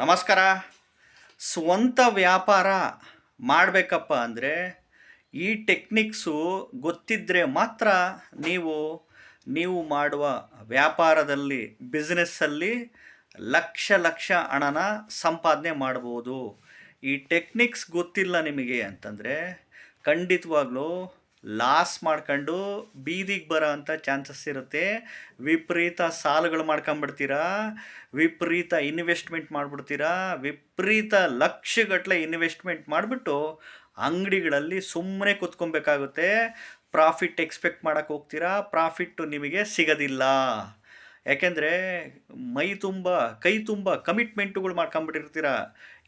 ನಮಸ್ಕಾರ. ಸ್ವಂತ ವ್ಯಾಪಾರ ಮಾಡಬೇಕಪ್ಪ ಅಂದರೆ ಈ ಟೆಕ್ನಿಕ್ಸು ಗೊತ್ತಿದ್ದರೆ ಮಾತ್ರ ನೀವು ನೀವು ಮಾಡುವ ವ್ಯಾಪಾರದಲ್ಲಿ, ಬಿಸ್ನೆಸ್ಸಲ್ಲಿ ಲಕ್ಷ ಲಕ್ಷ ಹಣನ ಸಂಪಾದನೆ ಮಾಡ್ಬೋದು. ಈ ಟೆಕ್ನಿಕ್ಸ್ ಗೊತ್ತಿಲ್ಲ ನಿಮಗೆ ಅಂತಂದರೆ ಖಂಡಿತವಾಗ್ಲೂ ಲಾಸ್ ಮಾಡ್ಕೊಂಡು ಬೀದಿಗೆ ಬರೋ ಅಂಥ ಚಾನ್ಸಸ್ ಇರುತ್ತೆ. ವಿಪರೀತ ಸಾಲಗಳು ಮಾಡ್ಕೊಂಬಿಡ್ತೀರಾ? ವಿಪರೀತ ಇನ್ವೆಸ್ಟ್ಮೆಂಟ್ ಮಾಡಿಬಿಡ್ತೀರಾ? ವಿಪರೀತ ಲಕ್ಷಗಟ್ಟಲೆ ಇನ್ವೆಸ್ಟ್ಮೆಂಟ್ ಮಾಡಿಬಿಟ್ಟು ಅಂಗಡಿಗಳಲ್ಲಿ ಸುಮ್ಮನೆ ಕೂತ್ಕೊಬೇಕಾಗುತ್ತೆ. ಪ್ರಾಫಿಟ್ ಎಕ್ಸ್ಪೆಕ್ಟ್ ಮಾಡೋಕ್ಕೆ ಹೋಗ್ತೀರಾ? ಪ್ರಾಫಿಟ್ಟು ನಿಮಗೆ ಸಿಗೋದಿಲ್ಲ. ಯಾಕೆಂದರೆ ಮೈ ತುಂಬ, ಕೈ ತುಂಬ ಕಮಿಟ್ಮೆಂಟುಗಳು ಮಾಡ್ಕೊಂಬಿಟ್ಟಿರ್ತೀರ?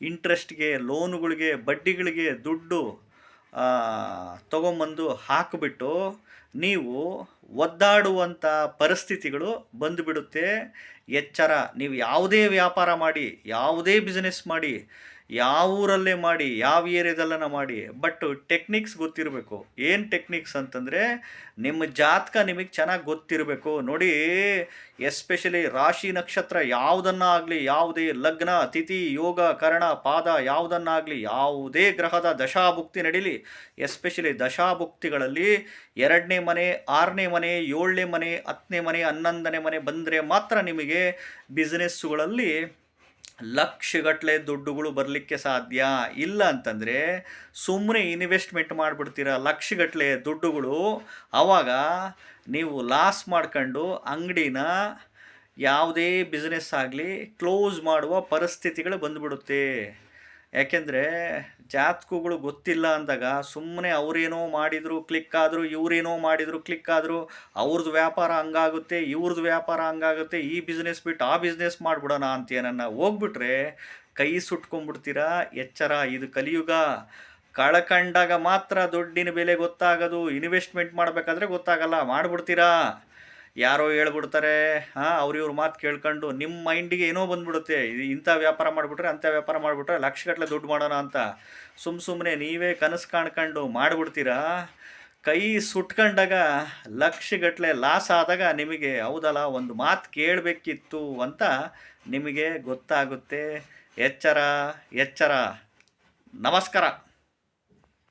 ಇಂಟ್ರೆಸ್ಟ್ಗೆ, ಲೋನುಗಳಿಗೆ, ಬಡ್ಡಿಗಳಿಗೆ ದುಡ್ಡು ತೊಗೊಂಬಂದು ಹಾಕಿಬಿಟ್ಟು ನೀವು ಒದ್ದಾಡುವಂಥ ಪರಿಸ್ಥಿತಿಗಳು ಬಂದುಬಿಡುತ್ತೆ. ಎಚ್ಚರ, ನೀವು ಯಾವುದೇ ವ್ಯಾಪಾರ ಮಾಡಿ, ಯಾವುದೇ ಬಿಸ್ನೆಸ್ ಮಾಡಿ, ಯಾವ ಊರಲ್ಲೇ ಮಾಡಿ, ಯಾವ ಏರಿಯಾದಲ್ಲನ ಮಾಡಿ ಬಟ್ ಟೆಕ್ನಿಕ್ಸ್ ಗೊತ್ತಿರಬೇಕು. ಏನು ಟೆಕ್ನಿಕ್ಸ್ ಅಂತಂದರೆ, ನಿಮ್ಮ ಜಾತಕ ನಿಮಗೆ ಚೆನ್ನಾಗಿ ಗೊತ್ತಿರಬೇಕು. ನೋಡಿ ಎಸ್ಪೆಷಲಿ ರಾಶಿ ನಕ್ಷತ್ರ ಯಾವುದನ್ನು ಆಗಲಿ ಯಾವುದೇ ಲಗ್ನ ಅತಿಥಿ ಯೋಗ, ಕರ್ಣ, ಪಾದ ಯಾವುದನ್ನಾಗಲಿ, ಯಾವುದೇ ಗ್ರಹದ ದಶಾಭುಕ್ತಿ ನಡೀಲಿ. ಎಸ್ಪೆಷಲಿ ದಶಾಭುಕ್ತಿಗಳಲ್ಲಿ ಎರಡನೇ ಮನೆ, ಆರನೇ ಮನೆ ಏಳನೇ ಮನೆ, ಹತ್ತನೇ ಮನೆ, ಹನ್ನೊಂದನೇ ಮನೆ ಬಂದರೆ ಮಾತ್ರ ನಿಮಗೆ ಬಿಸ್ನೆಸ್ಸುಗಳಲ್ಲಿ ಲಕ್ಷಗಟ್ಟಲೆ ದುಡ್ಡುಗಳು ಬರಲಿಕ್ಕೆ ಸಾಧ್ಯ. ಇಲ್ಲ ಅಂತಂದರೆ ಸುಮ್ಮನೆ ಇನ್ವೆಸ್ಟ್ಮೆಂಟ್ ಮಾಡಿಬಿಡ್ತೀರ ಲಕ್ಷಗಟ್ಟಲೆ ದುಡ್ಡುಗಳು ಆವಾಗ ನೀವು ಲಾಸ್ ಮಾಡ್ಕೊಂಡು ಅಂಗಡಿನ ಯಾವುದೇ ಬಿಸ್ನೆಸ್ ಆಗಲಿ ಕ್ಲೋಸ್ ಮಾಡುವ ಪರಿಸ್ಥಿತಿಗಳು ಬಂದುಬಿಡುತ್ತೆ. ಯಾಕೆಂದರೆ ಜಾತಕಗಳು ಗೊತ್ತಿಲ್ಲ ಅಂದಾಗ ಸುಮ್ಮನೆ ಅವರೇನೋ ಮಾಡಿದರು ಕ್ಲಿಕ್ ಆದರು, ಇವರೇನೋ ಮಾಡಿದರು ಕ್ಲಿಕ್ ಆದರು, ಅವ್ರದ್ದು ವ್ಯಾಪಾರ ಹಂಗಾಗುತ್ತೆ, ಇವ್ರದ್ದು ವ್ಯಾಪಾರ ಹಂಗಾಗುತ್ತೆ, ಈ ಬಿಸ್ನೆಸ್ ಬಿಟ್ಟು ಆ ಬಿಸ್ನೆಸ್ ಮಾಡಿಬಿಡೋಣ ಅಂತ ಏನನ್ನ ಹೋಗ್ಬಿಟ್ರೆ ಕೈ ಸುಟ್ಕೊಂಡ್ಬಿಡ್ತೀರಾ? ಎಚ್ಚರ, ಇದು ಕಲಿಯುಗ. ಕಳ್ಕಂಡಾಗ ಮಾತ್ರ ದುಡ್ಡಿನ ಬೆಲೆ ಗೊತ್ತಾಗೋದು ಇನ್ವೆಸ್ಟ್ಮೆಂಟ್ ಮಾಡಬೇಕಾದ್ರೆ ಗೊತ್ತಾಗಲ್ಲ, ಮಾಡಿಬಿಡ್ತೀರಾ? ಯಾರೋ ಹೇಳ್ಬಿಡ್ತಾರೆ, ಹಾಂ, ಅವ್ರ ಇವ್ರ ಮಾತು ಕೇಳ್ಕೊಂಡು ನಿಮ್ಮ ಮೈಂಡಿಗೆ ಏನೋ ಬಂದ್ಬಿಡುತ್ತೆ, ಇದು ಇಂಥ ವ್ಯಾಪಾರ ಮಾಡಿಬಿಟ್ರೆ ಅಂಥ ವ್ಯಾಪಾರ ಮಾಡಿಬಿಟ್ರೆ ಲಕ್ಷಗಟ್ಟಲೆ ದುಡ್ಡು ಮಾಡೋಣ ಅಂತ. ಸುಮ್ಮ ಸುಮ್ಮನೆ ನೀವೇ ಕನಸು ಕಾಣ್ಕೊಂಡು ಮಾಡಿಬಿಡ್ತೀರಾ? ಕೈ ಸುಟ್ಕೊಂಡಾಗ ಲಕ್ಷಗಟ್ಟಲೆ ಲಾಸ್ ಆದಾಗ ನಿಮಗೆ ಹೌದಲ್ಲ, ಒಂದು ಮಾತು ಕೇಳಬೇಕಿತ್ತು ಅಂತ ನಿಮಗೆ ಗೊತ್ತಾಗುತ್ತೆ. ಎಚ್ಚರ ಎಚ್ಚರ. ನಮಸ್ಕಾರ.